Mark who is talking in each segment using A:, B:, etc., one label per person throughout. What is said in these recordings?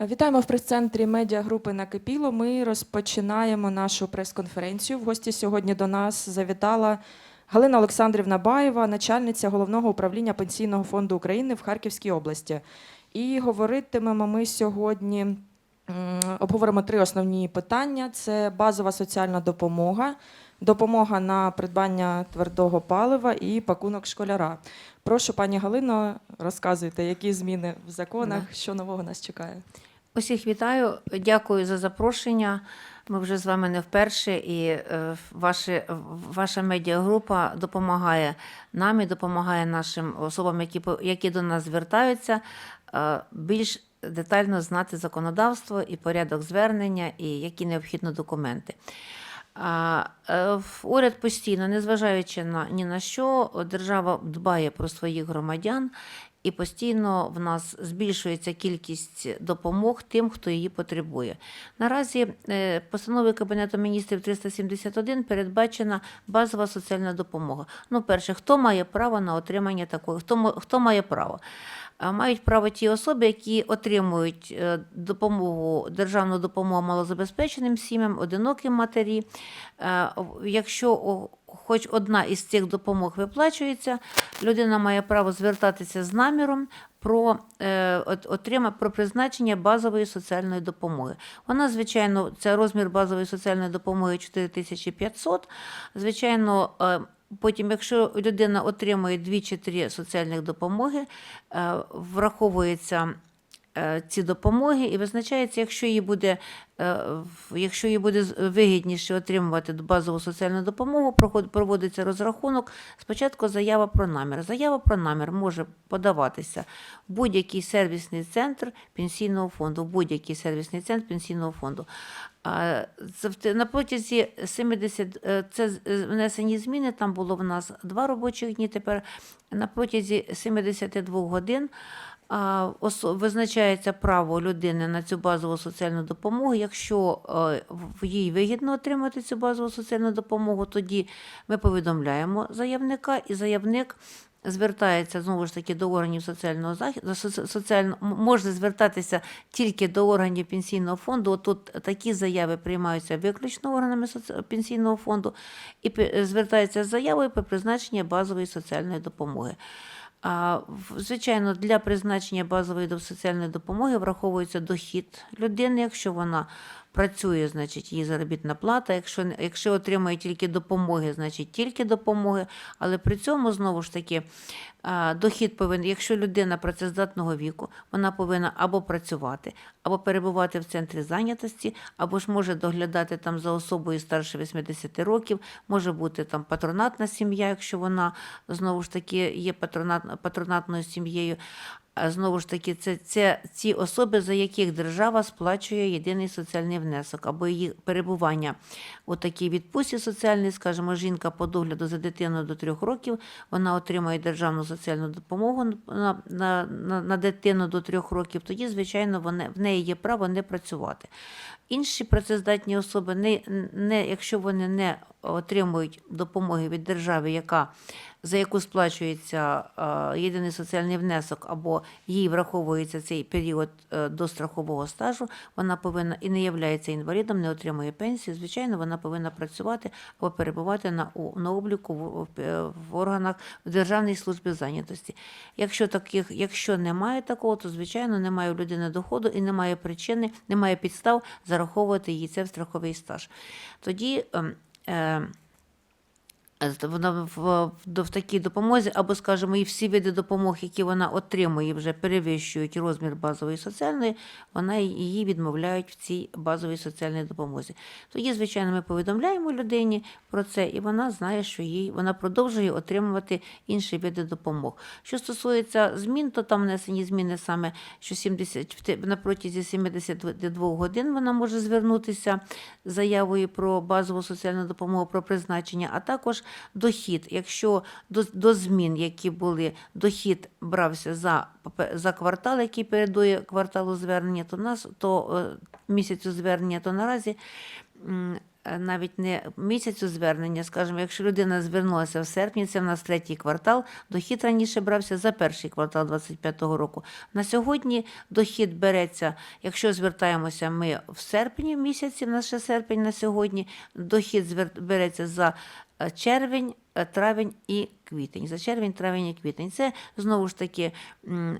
A: Вітаємо в прес-центрі медіагрупи Накипіло. Ми розпочинаємо нашу прес-конференцію. В гості сьогодні до нас завітала Галина Олександрівна Баєва, начальниця головного управління Пенсійного фонду України в Харківській області. І говоритимемо ми сьогодні. Обговоримо три основні питання: це базова соціальна допомога, допомога на придбання твердого палива і пакунок школяра. Прошу, пані Галино, розказуйте, які зміни в законах, що нового нас чекає.
B: Усіх вітаю, дякую за запрошення. Ми вже з вами не вперше, і е, ваші, ваша медіагрупа допомагає нам і допомагає нашим особам, які, які до нас звертаються, е, більш детально знати законодавство і порядок звернення, і які необхідні документи. Е, Уряд постійно, незважаючи на ні на що, держава дбає про своїх громадян, і постійно в нас збільшується кількість допомог тим, хто її потребує. Наразі е, постановою Кабінету міністрів 371 передбачена базова соціальна допомога. Ну, перше, хто має право на отримання такої, хто, хто має право? Мають право ті особи, які отримують е, допомогу, державну допомогу малозабезпеченим сім'ям, одиноким матері. Е, Якщо хоч одна із цих допомог виплачується, людина має право звертатися з наміром про, е, отрима, про призначення базової соціальної допомоги. Вона, звичайно, це розмір базової соціальної допомоги 4500. Звичайно, Потім, якщо людина отримує дві чи три соціальних допомоги, е, враховується ці допомоги і визначається, якщо їй буде, е, якщо їй буде вигідніше отримувати базову соціальну допомогу, проводиться розрахунок. Спочатку заява про намір. Заява про намір може подаватися в будь-який сервісний центр пенсійного фонду, в будь-який сервісний центр пенсійного фонду. На протязі 70, е, це е, внесені зміни, там було в нас два робочих дні, тепер на протязі 72 годин визначається право людини на цю базову соціальну допомогу. Якщо е, їй вигідно отримати цю базову соціальну допомогу, тоді ми повідомляємо заявника, і заявник звертається знову ж таки до органів соціального захисту. Соціально, може звертатися тільки до органів пенсійного фонду. Тут такі заяви приймаються виключно органами пенсійного фонду і звертається з заявою про призначення базової соціальної допомоги. Звичайно, для призначення базової соціальної допомоги враховується дохід людини, якщо вона працює, значить її заробітна плата. Якщо, якщо отримує тільки допомоги, значить тільки допомоги. Але при цьому знову ж таки дохід повинен, якщо людина працездатного віку, вона повинна або працювати, або перебувати в центрі зайнятості, або ж може доглядати там за особою старше 80 років, може бути там патронатна сім'я, якщо вона знову ж таки є патронат, патронатною сім'єю. А знову ж таки, це, це ці особи, за яких держава сплачує єдиний соціальний внесок, або її перебування у такій відпустці соціальній, скажімо, жінка по догляду за дитиною до трьох років, вона отримує державну соціальну допомогу на, на, на, на дитину до трьох років, тоді, звичайно, вони, в неї є право не працювати. Інші працездатні особи, не, не, якщо вони не отримують допомоги від держави, яка, за яку сплачується е, єдиний соціальний внесок, або їй враховується цей період е, до страхового стажу, вона повинна і не являється інвалідом, не отримує пенсію. Звичайно, вона повинна працювати або перебувати на, на обліку в, е, в органах в Державній службі зайнятості. Якщо таких, якщо немає такого, то звичайно немає у людини доходу і немає причини, немає підстав зараховувати її це в страховий стаж. Тоді. ем, Е, Вона в, в, в, такій допомозі, або, скажімо, і всі види допомог, які вона отримує, вже перевищують розмір базової соціальної, вона її відмовляють в цій базовій соціальній допомозі. Тоді, звичайно, ми повідомляємо людині про це, і вона знає, що їй вона продовжує отримувати інші види допомог. Що стосується змін, то там внесені зміни саме, що 70, в те- на протязі 72 годин вона може звернутися заявою про базову соціальну допомогу, про призначення, а також дохід. Якщо до, до змін, які були, дохід брався за, за квартал, який передує кварталу звернення, то нас то е, місяцю звернення, то наразі. е, навіть не місяцю звернення, скажімо, якщо людина звернулася в серпні, це в нас третій квартал, дохід раніше брався за перший квартал 25-го року. На сьогодні дохід береться, якщо звертаємося ми в серпні місяці, в нас ще серпень на сьогодні, дохід береться за червень, е, травень і квітень. За червень, травень і квітень. Це знову ж таки,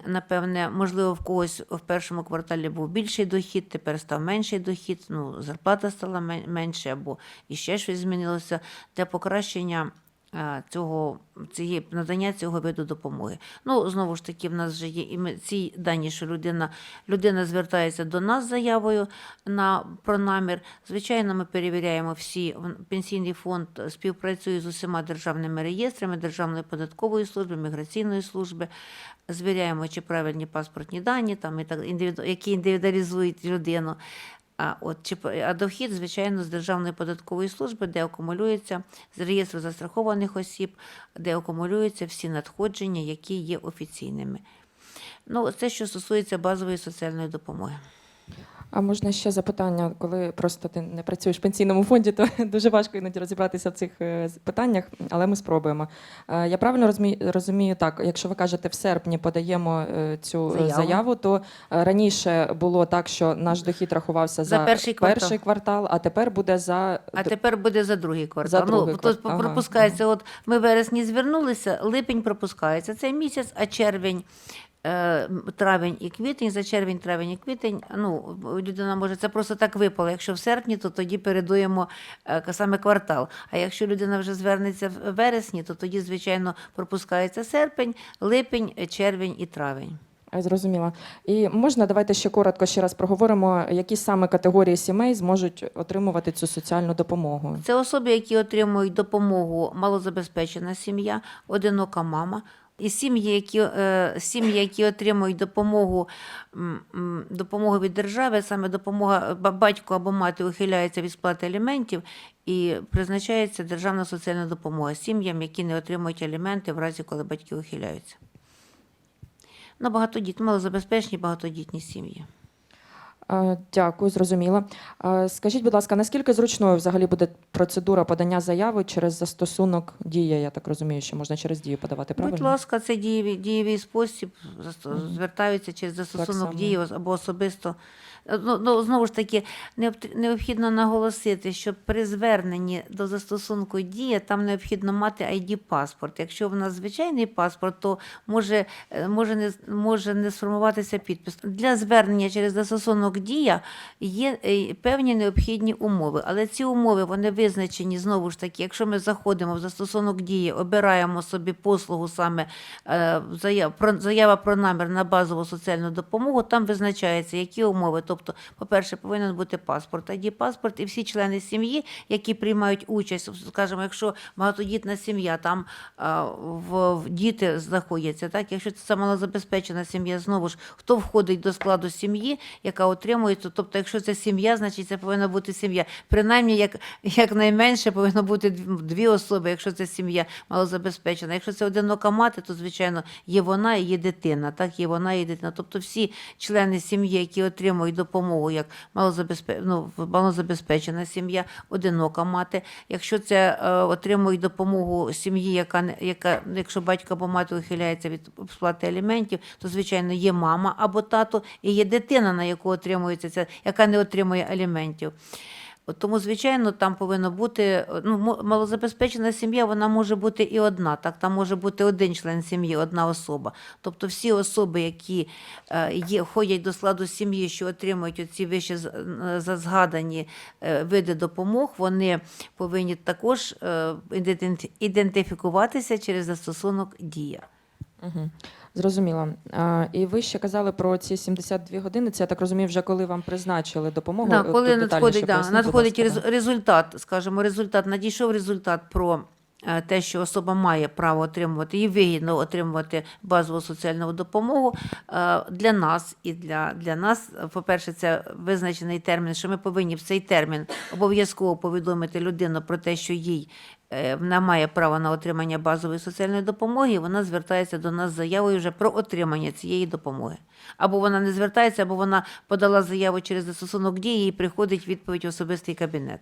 B: напевне, можливо, в когось в першому кварталі був більший дохід, тепер став менший дохід, ну, зарплата стала менше, або іще щось змінилося для покращення. Е, Цього цієї надання цього виду допомоги. Ну знову ж таки, в нас вже є і ці дані, що людина людина звертається до нас з заявою на про намір. Звичайно, ми перевіряємо всі пенсійний фонд співпрацює з усіма державними реєстрами, Державної податкової служби, міграційної служби. Звіряємо, чи правильні паспортні дані, там і так індивіду, які індивідуалізують людину. А от чи а дохід, звичайно, з Державної податкової служби, де акумулюється з реєстру застрахованих осіб, де акумулюються всі надходження, які є офіційними. Ну, це що стосується базової соціальної допомоги.
A: А можна ще запитання, коли просто ти не працюєш в пенсійному фонді, то дуже важко іноді розібратися в цих е, питаннях, але ми спробуємо. Е, Я правильно розумію, так, якщо ви кажете, в серпні подаємо е, цю
B: Заяву.
A: заяву, то раніше було так, що наш дохід рахувався
B: За
A: за,
B: перший квартал.
A: перший квартал, а тепер буде за
B: А тепер буде за другий квартал.
A: За другий
B: ну,
A: квартал, ага,
B: пропускається. От ми вересні звернулися, липень пропускається цей місяць, а червень. Е, Травень і квітень, за червень, травень і квітень. Ну, людина може це просто так випало. Якщо в серпні, то тоді передуємо е, саме квартал. А якщо людина вже звернеться в вересні, то тоді, звичайно, пропускається серпень, липень, червень і травень.
A: Зрозуміла. І можна давайте ще коротко ще раз проговоримо, які саме категорії сімей зможуть отримувати цю соціальну допомогу.
B: Це особи, які отримують допомогу малозабезпечена сім'я, одинока мама. І сім'ї, які, е, сім'ї, які отримують допомогу, допомогу від держави, саме допомога батько або мати ухиляється від сплати аліментів і призначається державна соціальна допомога сім'ям, які не отримують аліменти в разі, коли батьки ухиляються. Ну, багатодітні, малозабезпечені багатодітні сім'ї.
A: Е, Дякую, зрозуміло. Е, Скажіть, будь ласка, наскільки зручною взагалі буде процедура подання заяви через застосунок дія? Я так розумію, що можна через дію подавати, правильно?
B: Будь ласка, це дієвий, дієвий спосіб. Звертаються через застосунок дії або особисто. Ну, ну, знову ж таки, необхідно наголосити, що при зверненні до застосунку дія там необхідно мати ID-паспорт. Якщо в нас звичайний паспорт, то може, е, може, не, може не сформуватися підпис. Для звернення через застосунок дія є е, певні необхідні умови, але ці умови вони визначені знову ж таки, якщо ми заходимо в застосунок дії, обираємо собі послугу саме е, заява про намір на базову соціальну допомогу, там визначається, які умови. Тобто, по-перше, повинен бути паспорт, id паспорт і всі члени сім'ї, які приймають участь, скажімо, якщо багатодітна сім'я, там е, в, в діти знаходяться, так, якщо це малозабезпечена сім'я, знову ж хто входить до складу сім'ї, яка отримується, тобто, якщо це сім'я, значить це повинна бути сім'я. Принаймні, як, як найменше повинно бути дві особи, якщо це сім'я малозабезпечена. Якщо це одинока мати, то звичайно є вона і є дитина. Так, є вона і дитина. Тобто всі члени сім'ї, які отримують допомогу, як малозабезпе... ну, малозабезпечена сім'я, одинока мати. Якщо це е, отримують допомогу сім'ї, яка яка, якщо батько або мати ухиляється від сплати аліментів, то звичайно є мама або тато, і є дитина, на яку отримується ця, яка не отримує аліментів. Тому, звичайно, там повинно бути ну, малозабезпечена сім'я, вона може бути і одна. Так, там може бути один член сім'ї, одна особа. Тобто всі особи, які е, є, ходять до складу сім'ї, що отримують оці вище е, зазгадані е, види допомог, вони повинні також е, ідентифікуватися через застосунок дія.
A: Угу. Зрозуміло. А, і ви ще казали про ці 72 години. Це я так розумію, вже коли вам призначили допомогу.
B: Да, коли надходить, да, надходить рез- результат, скажімо, результат, надійшов результат про е, те, що особа має право отримувати і вигідно отримувати базову соціальну допомогу е, для нас і для, для нас, е, по-перше, це визначений термін, що ми повинні в цей термін обов'язково повідомити людину про те, що їй е, вона має право на отримання базової соціальної допомоги, вона звертається до нас з заявою вже про отримання цієї допомоги. Або вона не звертається, або вона подала заяву через застосунок дії і приходить відповідь в особистий кабінет.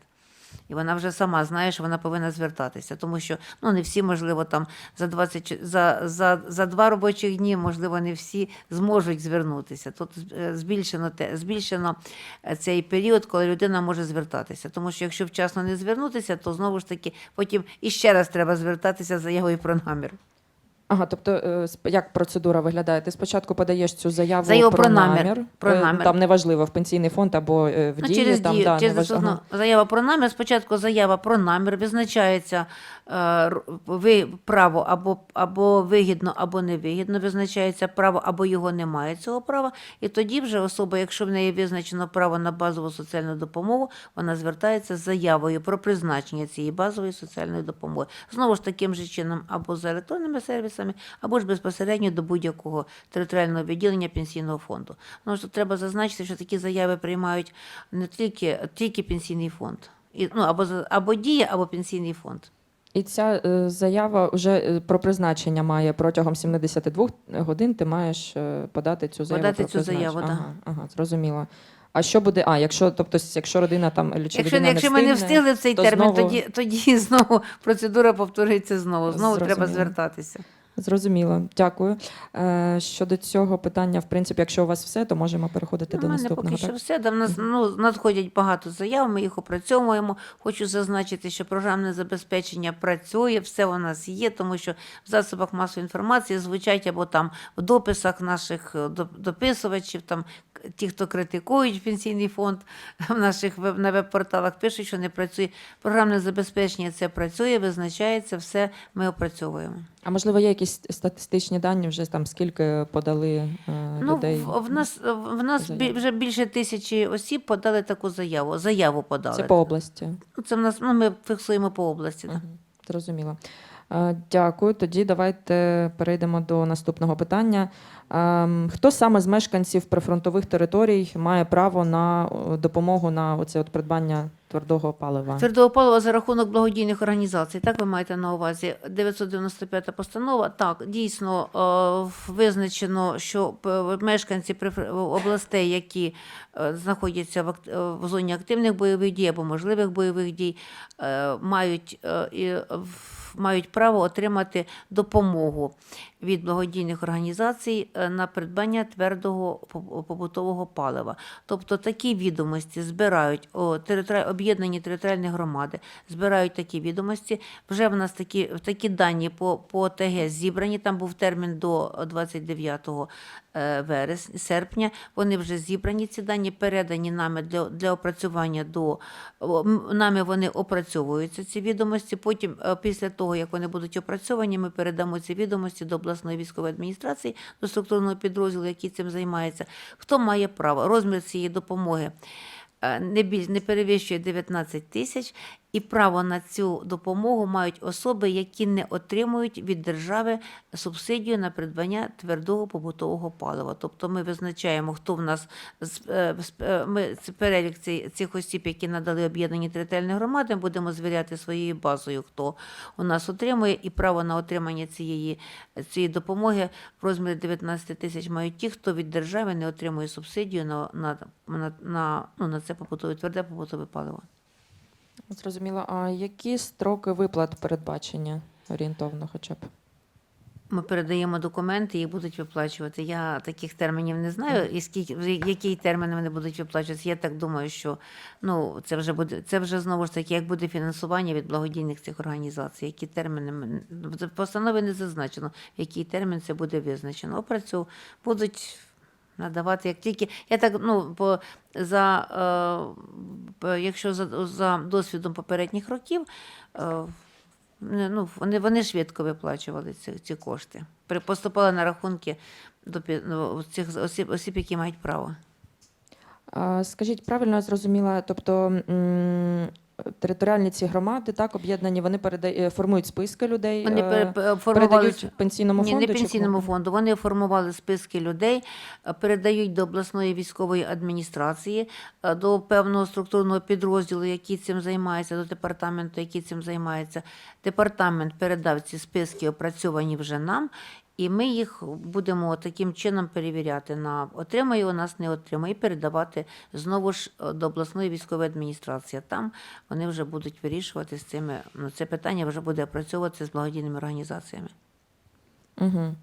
B: І вона вже сама знає, що вона повинна звертатися, тому що ну не всі, можливо, там за 20, за, за, за два робочих дні, можливо, не всі зможуть звернутися. Тут е, збільшено те, збільшено е, цей період, коли людина може звертатися. Тому що якщо вчасно не звернутися, то знову ж таки потім іще раз треба звертатися з заявою про намір.
A: Ага, тобто, е, як процедура виглядає? Ти спочатку подаєш цю заяву,
B: Заяву
A: про,
B: про намір.
A: намір.
B: Про
A: Е,
B: намір.
A: Там неважливо в пенсійний фонд або е, в
B: Ну,
A: дії,
B: через
A: там,
B: дію,
A: да,
B: через
A: неваж- ага.
B: ну, заява про намір. Спочатку заява про намір визначається ви, право або, або вигідно, або невигідно, визначається право, або його немає цього права. І тоді вже особа, якщо в неї визначено право на базову соціальну допомогу, вона звертається з заявою про призначення цієї базової соціальної допомоги. Знову ж таким же чином, або за електронними сервісами, або ж безпосередньо до будь-якого територіального відділення пенсійного фонду. Ну, що треба зазначити, що такі заяви приймають не тільки, тільки пенсійний фонд. І, ну, або, або дія, або пенсійний фонд.
A: І ця е, заява вже е, про призначення має протягом 72 годин. Ти маєш е, подати цю заяву.
B: Подати
A: про
B: цю заяву, да.
A: ага, ага, зрозуміло. А що буде? А, якщо, тобто, якщо родина там чи
B: Якщо,
A: людина
B: якщо ми не встигли в цей
A: то
B: термін,
A: знову-
B: тоді, тоді знову процедура повторюється знову. Знову треба звертатися.
A: Зрозуміло, дякую. Е, щодо цього питання, в принципі, якщо у вас все, то можемо переходити
B: ну,
A: до наступного.
B: поки що все. В нас ну, надходять багато заяв, ми їх опрацьовуємо. Хочу зазначити, що програмне забезпечення працює, все у нас є, тому що в засобах масової інформації звучать або там в дописах наших е, дописувачів, там ті, хто критикують пенсійний фонд в наших веб, на веб-порталах, пишуть, що не працює. Програмне забезпечення це працює, визначається, все ми опрацьовуємо.
A: А можливо, є якісь статистичні дані, вже там скільки подали е,
B: Ну,
A: людей?
B: в, в нас, в нас бі-
A: Заяву.
B: вже більше тисячі осіб подали таку заяву. Заяву подали.
A: Це по області.
B: Ну, Це в нас, ну, ми фіксуємо по області.
A: Мгм, Зрозуміло. Е, Дякую. Тоді давайте перейдемо до наступного питання. Ем, Хто саме з мешканців прифронтових територій має право на допомогу на оце от придбання твердого палива?
B: Твердого палива за рахунок благодійних організацій. Так ви маєте на увазі 995 постанова. Так, дійсно е, визначено, що мешканці областей, які е, знаходяться в, е, зоні активних бойових дій або можливих бойових дій, е, мають, е, е, в- мають право отримати допомогу від благодійних організацій е, на придбання твердого побутового палива. Тобто такі відомості збирають об'єднані територіальні громади, збирають такі відомості. Вже в нас такі, такі дані по, по ОТГ зібрані. Там був термін до 29 вересня, серпня. Вони вже зібрані ці дані, передані нами для, для опрацювання до нами. Вони опрацьовуються ці відомості. Потім, е, після того як вони будуть опрацьовані, ми передамо ці відомості до обласної військової адміністрації, до структурного підрозділу, який цим займається. Хто має право? Розмір цієї допомоги е, не більш не перевищує 19 тисяч, і право на цю допомогу мають особи, які не отримують від держави субсидію на придбання твердого побутового палива. Тобто ми визначаємо, хто в нас е, е, ми перелік цих осіб, які надали об'єднані територіальні громади, будемо звіряти своєю базою, хто у нас отримує, і право на отримання цієї, цієї допомоги в розмірі 19 тисяч мають ті, хто від держави не отримує субсидію на, на, на, на, ну, на це побутове тверде побутове паливо.
A: Зрозуміло. А які строки виплат передбачені орієнтовно, хоча б?
B: Ми передаємо документи, їх будуть виплачувати. Я таких термінів не знаю, і скільки який термін вони будуть виплачуватися. Я так думаю, що ну це вже буде це вже знову ж таки, як буде фінансування від благодійних цих організацій. Які терміни в постанові не зазначено, який термін це буде визначено. Опрацю будуть. Надавати як тільки я так ну по за е, якщо за, за досвідом попередніх років, е, ну, вони, вони швидко виплачували ці, ці кошти. Поступали на рахунки до ну, цих осіб, осіб, які мають право.
A: Скажіть, правильно я зрозуміла, тобто територіальні ці громади, так, об'єднані, вони переда- е, формують списки людей,
B: Вони
A: е,
B: формували
A: передають пенсійному
B: Ні,
A: фонду?
B: не пенсійному
A: кому?
B: фонду. Вони формували списки людей, е, передають до обласної військової адміністрації, до певного структурного підрозділу, який цим займається, до департаменту, який цим займається. Департамент передав ці списки, опрацьовані вже нам. І ми їх будемо таким чином перевіряти на отримає у нас, не отримає, і передавати знову ж е, до обласної військової адміністрації. Там вони вже будуть вирішувати з цими. Ну, це питання вже буде опрацьовуватися з благодійними організаціями.
A: Угу.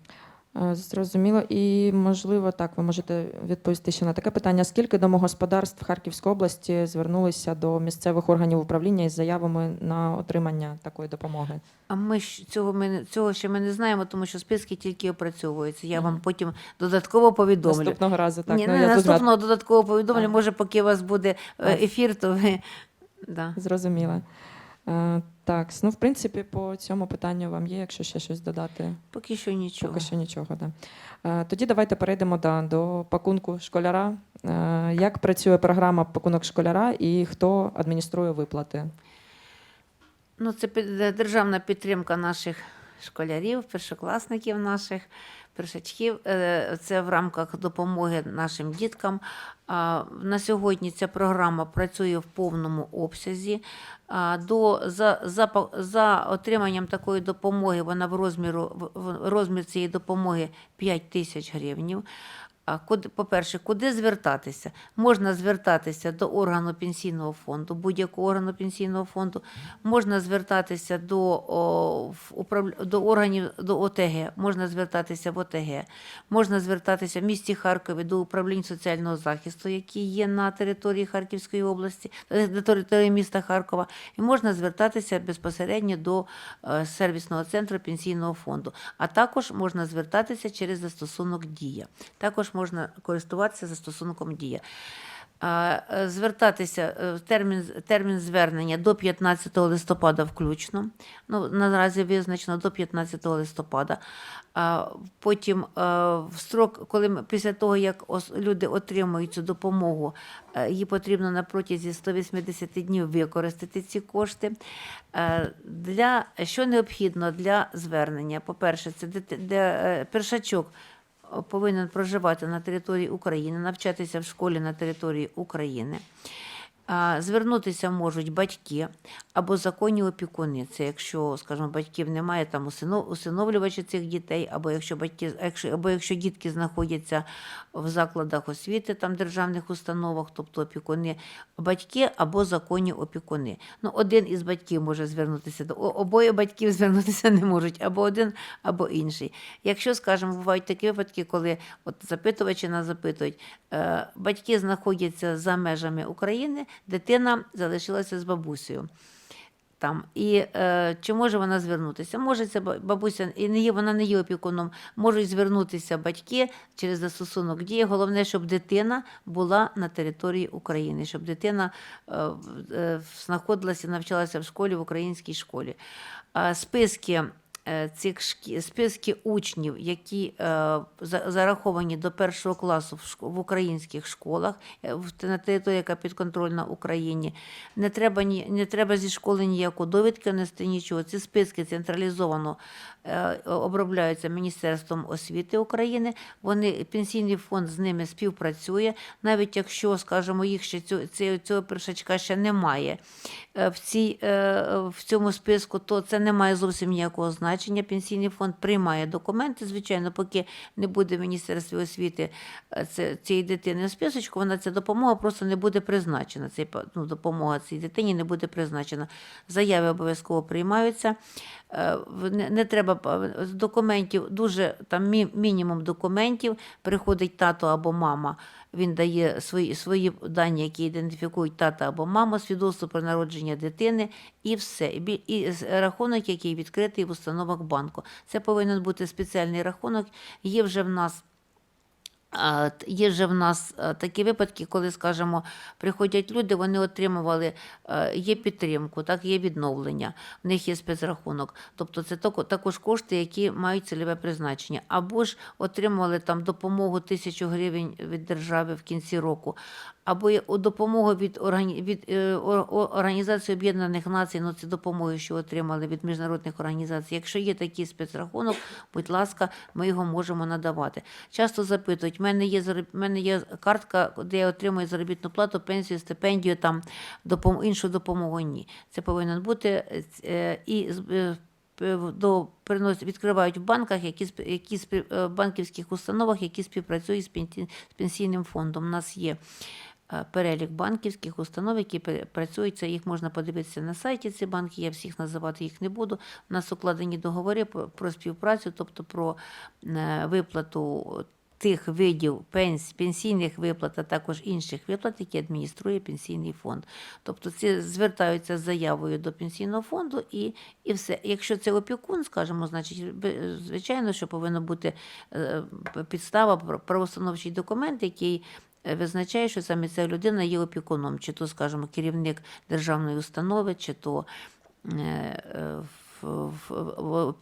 A: Зрозуміло. І, можливо, так, ви можете відповісти ще на таке питання. Скільки домогосподарств Харківської області звернулися до місцевих органів управління із заявами на отримання такої допомоги?
B: А ми ж цього ми цього ще ми не знаємо, тому що списки тільки опрацьовуються. Я вам потім додатково повідомлю.
A: Наступного разу, так.
B: Ні,
A: ну,
B: не
A: я зрозуміла.
B: наступного додатково повідомлю. Може, поки у вас буде е, ефір, то ви да.
A: Зрозуміла. Так, ну в принципі, по цьому питанню вам є, якщо ще щось додати.
B: поки що нічого.
A: Поки що нічого, да. Е, Тоді давайте перейдемо да, до пакунку школяра. Е, Як працює програма пакунок школяра і хто адмініструє виплати?
B: Ну, це під- державна підтримка наших школярів, першокласників наших, першачків. Е, Це в рамках допомоги нашим діткам. На сьогодні ця програма працює в повному обсязі. До, за, за, за отриманням такої допомоги, вона в розміру в- розмір цієї допомоги 5 тисяч гривнів. А куди, по-перше, куди звертатися? Можна звертатися до органу пенсійного фонду, будь-якого органу пенсійного фонду, можна звертатися до, о, до органів до ОТГ, можна звертатися в ОТГ, можна звертатися в місті Харкові до управлінь соціального захисту, які є на території Харківської області, е, на території міста Харкова, і можна звертатися безпосередньо до е, сервісного центру пенсійного фонду. А також можна звертатися через застосунок Дія. Також можна користуватися застосунком Дія. Е, Звертатися е, термін, термін звернення до 15 листопада включно. Ну, наразі визначено до 15 листопада. Потім е, в строк, коли після того, як люди отримують цю допомогу, їй потрібно на протязі 180 днів використати ці кошти. Для, що необхідно для звернення? По-перше, це е, першачок повинен проживати на території України, навчатися в школі на території України. Звернутися можуть батьки або законні опікуни. Це якщо, скажімо, батьків немає там усино- усиновлювача цих дітей, або якщо батьки, якщо, або якщо дітки знаходяться в закладах освіти, там державних установах, тобто опікуни, батьки або законні опікуни. Ну, один із батьків може звернутися до обоє батьків звернутися не можуть, або один, або інший. Якщо, скажімо, бувають такі випадки, коли от запитувачі нас запитують, е, батьки знаходяться за межами України, дитина залишилася з бабусею. Там і е, чи може вона звернутися? Може ця бабуся і не є, вона не є опікуном. Можуть звернутися батьки через застосунок дії. Головне, щоб дитина була на території України, щоб дитина е, е, знаходилася, навчалася в школі в українській школі. А списки. Е, Цих шкі... списки учнів, які е, зараховані до першого класу в, українських школах е, на території, яка підконтрольна Україні, не треба, ні, не треба зі школи ніякої довідки нести нічого. Ці списки централізовано обробляються Міністерством освіти України. Вони пенсійний фонд з ними співпрацює, навіть якщо, скажімо, їх ще цього, цього, першачка ще немає е, в, цій, е, в цьому списку, то це не має зовсім ніякого значення. Пенсійний фонд приймає документи. Звичайно, поки не буде в Міністерстві освіти е, цієї дитини в списочку, вона ця допомога просто не буде призначена. Цей, ну, допомога цій дитині не буде призначена. Заяви обов'язково приймаються. Е, Не, не треба з документів, дуже там мі, мінімум документів. Приходить тато або мама. Він дає свої, свої дані, які ідентифікують тата або маму, свідоцтво про народження дитини, і все. І, і рахунок, який відкритий в установах банку. Це повинен бути спеціальний рахунок. Є вже в нас. Є вже в нас е, такі випадки, коли, скажімо, приходять люди, вони отримували, е, є підтримку, так, є відновлення, в них є спецрахунок. Тобто це тако- також кошти, які мають цільове призначення. Або ж отримували там допомогу тисячу гривень від держави в кінці року, або допомогу від, органі... від е, Організації Об'єднаних Націй, ну це допомоги, що отримали від міжнародних організацій. Якщо є такий спецрахунок, будь ласка, ми його можемо надавати. Часто запитують, в мене є зароб... в мене є картка, де я отримую заробітну плату, пенсію, стипендію, там допом... іншу допомогу. Ні. Це повинен бути е, і е, до приносять, відкривають в банках, які, які е, банківських установах, які співпрацюють з пенсій- з пенсійним фондом. У нас є перелік банківських установ, які працюють. Це їх можна подивитися на сайті. Ці банки. Я всіх називати їх не буду. У нас укладені договори про, співпрацю, тобто про е, виплату. Тих видів пенс, пенсійних виплат, а також інших виплат, які адмініструє пенсійний фонд. Тобто ці звертаються з заявою до пенсійного фонду і, і все. Якщо це опікун, скажімо, значить, звичайно, що повинна бути е, підстава, пр- правоустановчий документ, який е, визначає, що саме ця людина є опікуном, чи то, скажімо, керівник державної установи, чи то е, е, в- в- в-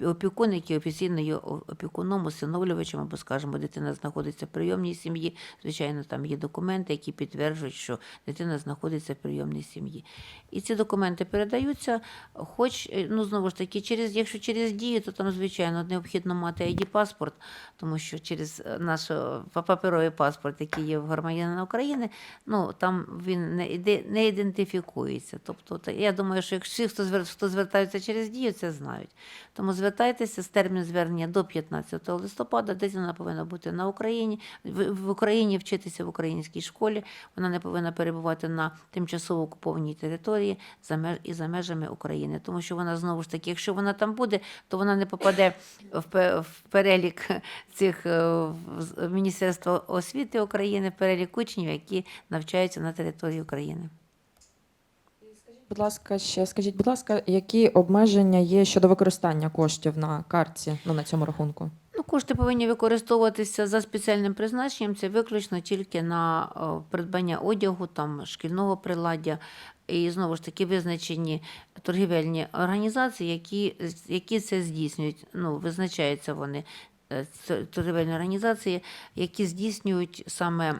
B: опікун, який офіційно є опікуном, усиновлювачем, або, скажімо, дитина знаходиться в прийомній сім'ї. Звичайно, там є документи, які підтверджують, що дитина знаходиться в прийомній сім'ї. І ці документи передаються, хоч, е, ну, знову ж таки, через, якщо через дію, то там, звичайно, необхідно мати ID-паспорт, тому що через е, наш е, паперовий паспорт, який є в громадянина України, ну, там він не, не ідентифікується. Тобто, я думаю, що якщо хто, хто звертаються через дію, це знають. Тому звертайтеся з термін звернення до 15 листопада. Дитина повинна бути на Україні, в, Україні вчитися в українській школі. Вона не повинна перебувати на тимчасово окупованій території за меж, і за межами України. Тому що вона знову ж таки, якщо вона там буде, то вона не попаде в, в перелік цих е, в- Міністерства освіти України, в перелік учнів, які навчаються на території України.
A: Будь ласка, ще скажіть, будь ласка, які обмеження є щодо використання коштів на картці, ну на цьому рахунку?
B: Ну, кошти повинні використовуватися за спеціальним призначенням. Це виключно тільки на е, придбання одягу, там шкільного приладдя. І знову ж таки визначені торгівельні організації, які, які це здійснюють. Ну, визначаються вони е, торгівельні організації, які здійснюють саме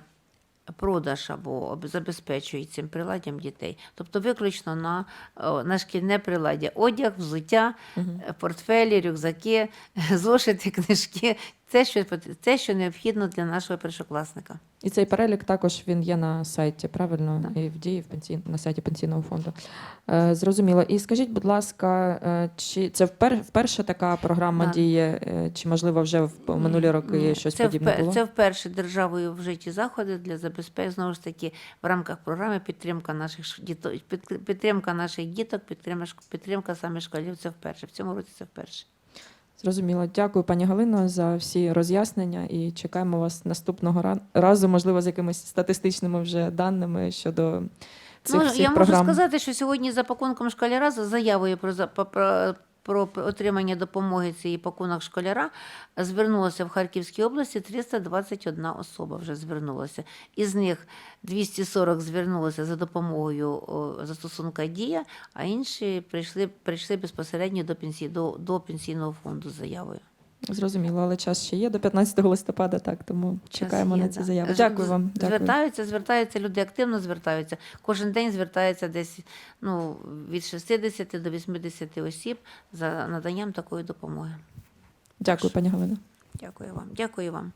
B: продаж або забезпечують цим приладдям дітей. Тобто виключно на, на шкільне приладдя. Одяг, взуття, е, портфелі, рюкзаки, зошити, книжки. Це що, це, що необхідно для нашого першокласника.
A: І цей перелік також він є на сайті, правильно?
B: Так.
A: І в дії в пенсій... на сайті пенсійного фонду. Е, зрозуміло. І скажіть, будь ласка, е, чи це впер... вперше така програма
B: Так.
A: діє, е, чи можливо вже в минулі роки
B: Ні,
A: щось
B: це
A: подібне
B: впе-
A: було?
B: Це вперше державою вжиті заходи для забезпечення знову ж таки в рамках програми підтримка наших діток, підтримка наших діток, підтримка, підтримка саме школів. Це вперше. В цьому році це вперше.
A: Зрозуміло. Дякую, пані Галино, за всі роз'яснення і чекаємо вас наступного разу, можливо, з якимись статистичними вже даними щодо цих
B: ну,
A: всіх
B: я
A: програм.
B: можу сказати, що сьогодні за пакунком школяра за заявою про, про, про, про отримання допомоги цієї пакунок школяра звернулося в Харківській області 321 особа вже звернулася. Із них 240 звернулося за допомогою застосунка Дія, а інші прийшли, прийшли безпосередньо до, пенсій, до, до пенсійного фонду з заявою.
A: Зрозуміло, але час ще є до 15 листопада, так тому
B: Час
A: чекаємо
B: є,
A: на ці
B: да.
A: заяви. Дякую вам. Дякую.
B: Звертаються, звертаються, люди активно звертаються. Кожен день звертається десь ну, від 60 до 80 осіб за наданням такої допомоги.
A: Дякую, пані Галина.
B: Дякую вам. Дякую вам.